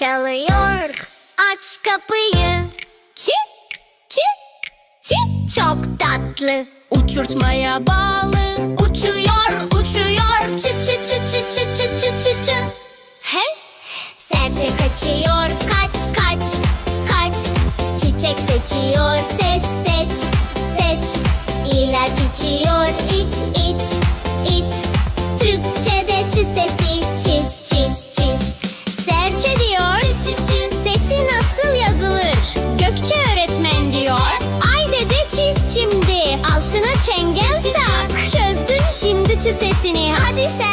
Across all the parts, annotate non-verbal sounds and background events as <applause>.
çalıyor. Aç kapıyı. Çi çi çi Çok tatlı. Uçurtmaya bağlı. Uçuyor uçuyor. Çı çı çı çı çı çı çı çı çı He? Serçe kaçıyor. Kaç kaç kaç. Çiçek seçiyor. Seç seç seç. İlaç içiyor. İç iç iç 第三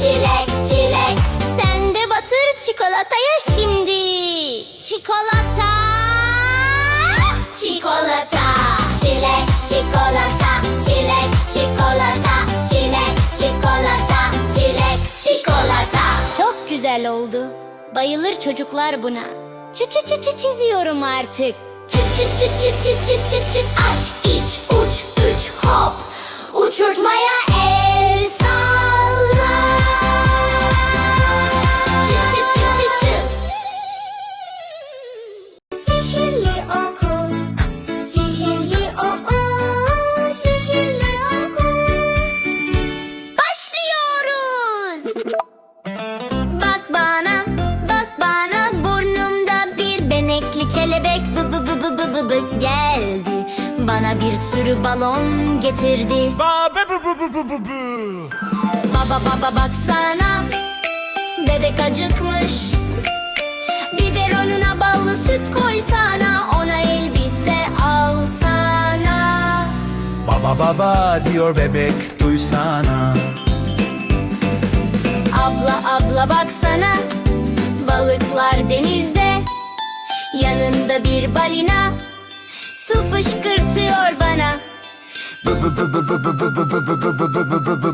çilek çilek. Sen de batır çikolataya şimdi. Çikolata. Çikolata. Çilek çikolata. Çilek çikolata. Çilek çikolata. Çilek çikolata. Çok güzel oldu. Bayılır çocuklar buna. Çı çı çı çı çiziyorum artık. Çı çı çı çı çı çı çı çı Aç iç uç üç hop. Uçurtmaya el salla Bana bir sürü balon getirdi. Ba be bu bu bu bu bu bu. Baba baba baksana Bebek acıkmış Biberonuna ballı süt koysana Ona elbise alsana Baba baba diyor bebek duysana. Abla abla baksana Balıklar denizde Yanında bir balina su fışkırtıyor bana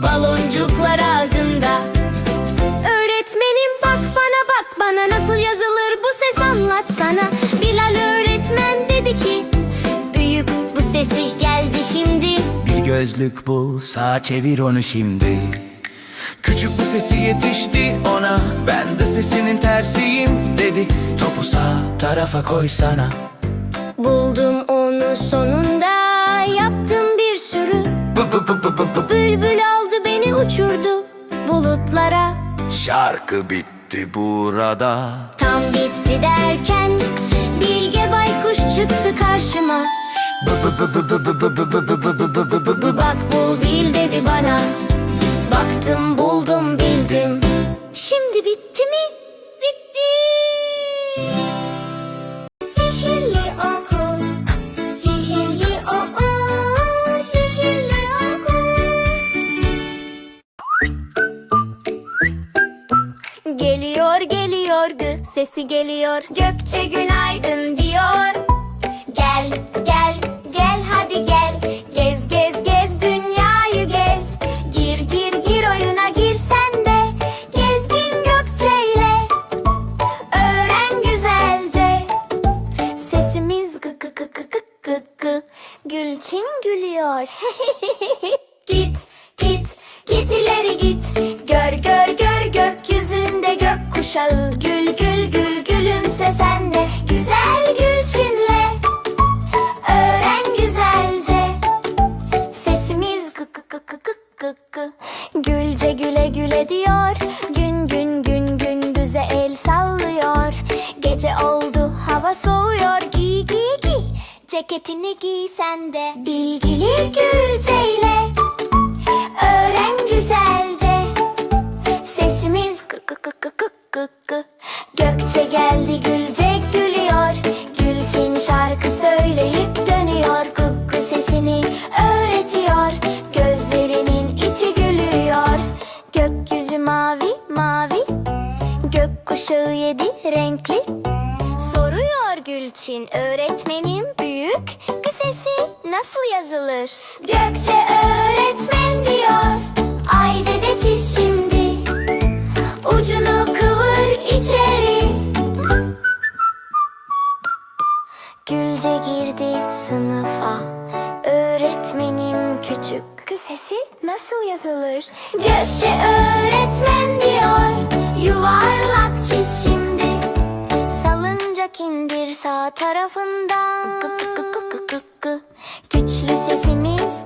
Baloncuklar ağzında Öğretmenim bak bana bak bana Nasıl yazılır bu ses anlat sana Bilal öğretmen dedi ki Büyük bu sesi geldi şimdi Bir gözlük bul sağa çevir onu şimdi Küçük bu sesi yetişti ona Ben de sesinin tersiyim dedi Topu sağ tarafa koysana Buldum onun sonunda yaptım bir sürü Bülbül aldı beni uçurdu bulutlara Şarkı bitti burada Tam bitti derken Bilge baykuş çıktı karşıma Bak bul bil dedi bana Baktım buldum bildim Şimdi bitti mi? Geliyor geliyor gı sesi geliyor. Gökçe günaydın diyor. Gel gel gel hadi gel. Gez gez gez dünyayı gez. Gir gir gir oyuna gir sen de. Gezgin Gökçe ile Öğren güzelce. Sesimiz gı gı gı gı gı gı gı. Gülçin gülüyor <laughs> güle güle diyor Gün gün gün gündüze el sallıyor. Gece oldu hava soğuyor. Giy giy giy Ceketini giy sen de Bilgili Gülceyle. Öğren güzelce. Sesimiz gı gı gı gı gı gı Gökçe geldi gülecek Ben öğretmenim büyük. Sesi nasıl yazılır? Gökçe öğretmen diyor. Ay dede çiz şimdi. Ucunu kıvır içeri. Gülce girdi sınıfa. Öğretmenim küçük. Kız sesi nasıl yazılır? Gökçe öğretmen diyor. Yuvarlak çiz şimdi sakindir sağ tarafından. Güçlü sesimiz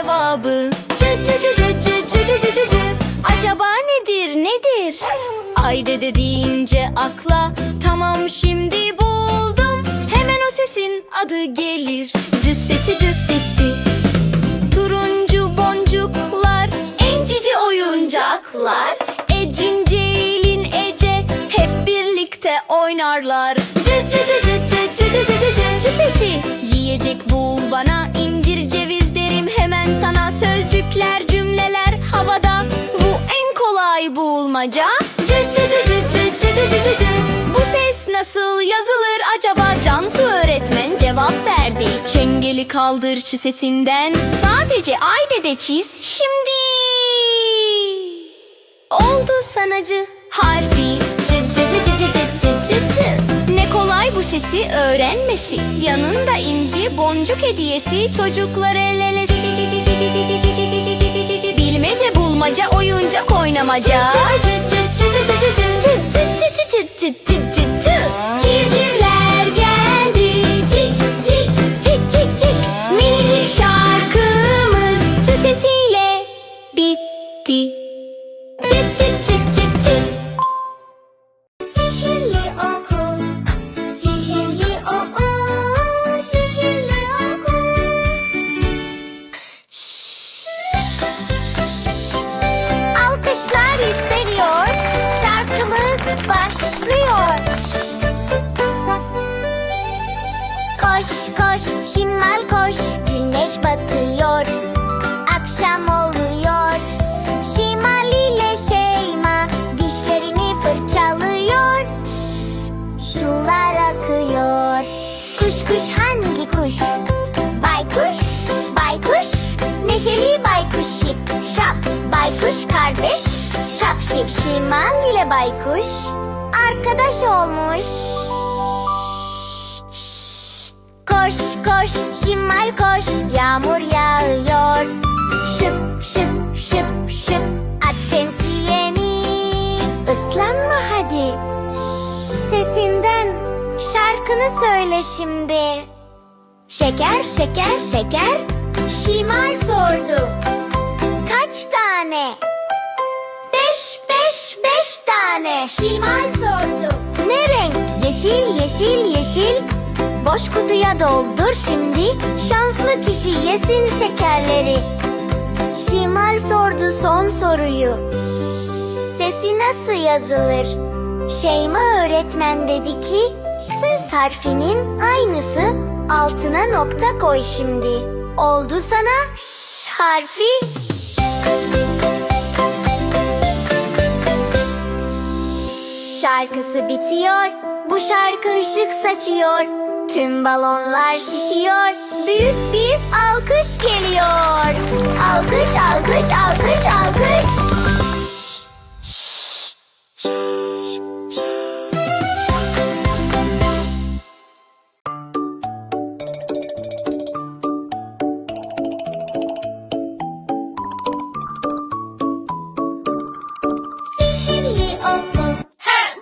cevabı Cı cı cı cı cı cı cı cı cı cı. Acaba nedir nedir? Ay dede deyince akla tamam şimdi buldum Hemen o sesin adı gelir Cız sesi cız sesi Turuncu boncuklar, encici oyuncaklar Ecincil'in Ece hep birlikte oynarlar Cı cı cı cı cı cı cı cı cı cı Cı sesi Yiyecek bul bana ceviz hemen sana Sözcükler cümleler havada Bu en kolay bulmaca Cı cı cı cı cı cı cı cı cı Bu ses nasıl yazılır acaba Cansu öğretmen cevap verdi Çengeli kaldır çi sesinden Sadece ay dede çiz şimdi Oldu sanacı harfi Cı cı cı cı cı cı cı cı cı. Bu sesi öğrenmesi Yanında inci boncuk hediyesi Çocuklar el ele Bilmece bulmaca oyuncak oynamaca Koş koş şimal koş, güneş batıyor. Akşam oluyor, şimal ile şeyma dişlerini fırçalıyor. Sular akıyor. Kuş kuş hangi kuş? Baykuş, baykuş. Neşeli baykuş şip şap. Baykuş kardeş. Şap şip şimal ile baykuş. Arkadaş olmuş. Koş koş şimal koş. Yağmur yağıyor. Şıp şıp şıp şıp. Aç şemsiyeni. Islanma hadi. Sesinden şarkını söyle şimdi. Şeker, şeker, şeker. Şimal sordu. Kaç tane? Beş, beş, beş tane. Şimal sordu. Ne renk? Yeşil, yeşil, yeşil. Boş kutuya doldur şimdi. Şanslı kişi yesin şekerleri. Şimal sordu son soruyu. Sesi nasıl yazılır? Şeyma öğretmen dedi ki Ses harfinin aynısı altına nokta koy şimdi Oldu sana ş harfi Şarkısı bitiyor Bu şarkı ışık saçıyor Tüm balonlar şişiyor. Büyük bir alkış geliyor. Alkış, alkış, alkış, alkış.